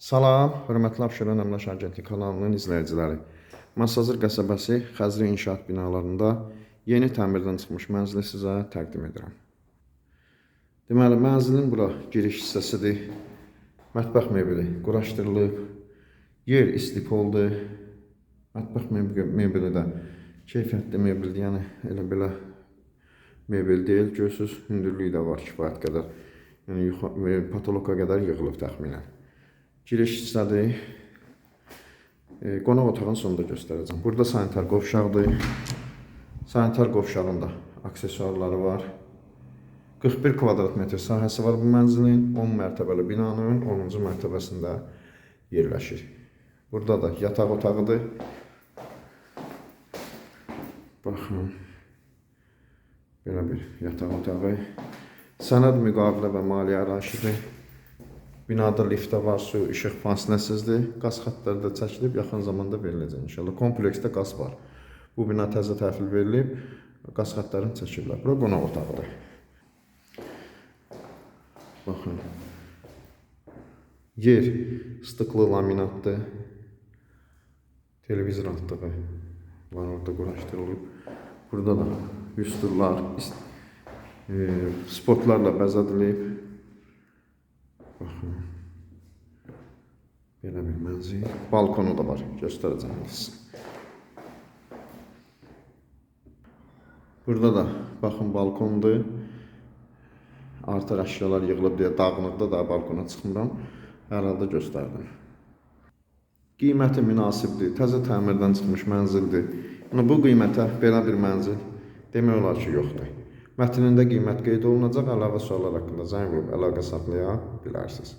Salam, hörmətli Abşeron Əmlak Agentlik kanalının izləyiciləri. Masazır qəsəbəsi Xəzri İnşaat binalarında yeni təmirdən çıxmış mənzili sizə təqdim edirəm. Deməli, mənzilin bura giriş hissəsidir. Mətbəx mebeli quraşdırılıb. Yer istif oldu. Mətbəx mebeli də keyfiyyətli mebeldir. Yəni elə belə mebel deyil. Görürsüz, hündürlüyü də var kifayət qədər. Yəni yuxarı patoloqa qədər yığılıb təxminən. Giriş hissədir. E, qonaq otağının sonunda göstərəcəm. Burada sanitar qovşaqdır. Sanitar qovşağında aksesuarları var. 41 kvadrat metr sahəsi var bu mənzilin. 10 mərtəbəli binanın 10-cu mərtəbəsində yerləşir. Burada da yataq otağıdır. Baxın. Belə bir yataq otağı. Sənəd müqavilə və maliyyə araşıdır. Binada lift də var, su, işıq fasiləsizdir. Qaz xəttləri də çəkilib, yaxın zamanda veriləcək inşallah. Kompleksdə qaz var. Bu bina təzə təhvil verilib, qaz xəttlərini çəkiblər. Bura qonaq otağıdır. Baxın. Yer stıqlı laminatdır. Televizor altlığı var orada quraşdırılıb. Burada da üstürlər, e, sportlarla bəzədilib. Baxın. Belə bir mənzil. Balkonu da var. Göstərəcəm sizə. Burada da baxın balkondur. Artıq əşyalar yığılıb deyə dağınıqda da balkona çıxmıram. Hər halda göstərdim. Qiyməti münasibdir. Təzə təmirdən çıxmış mənzildir. Yəni bu qiymətə belə bir mənzil demək olar ki, yoxdur. Mətnində qiymət qeyd olunacaq. Əlavə suallar haqqında zəng vurub əlaqə saxlaya bilərsiniz.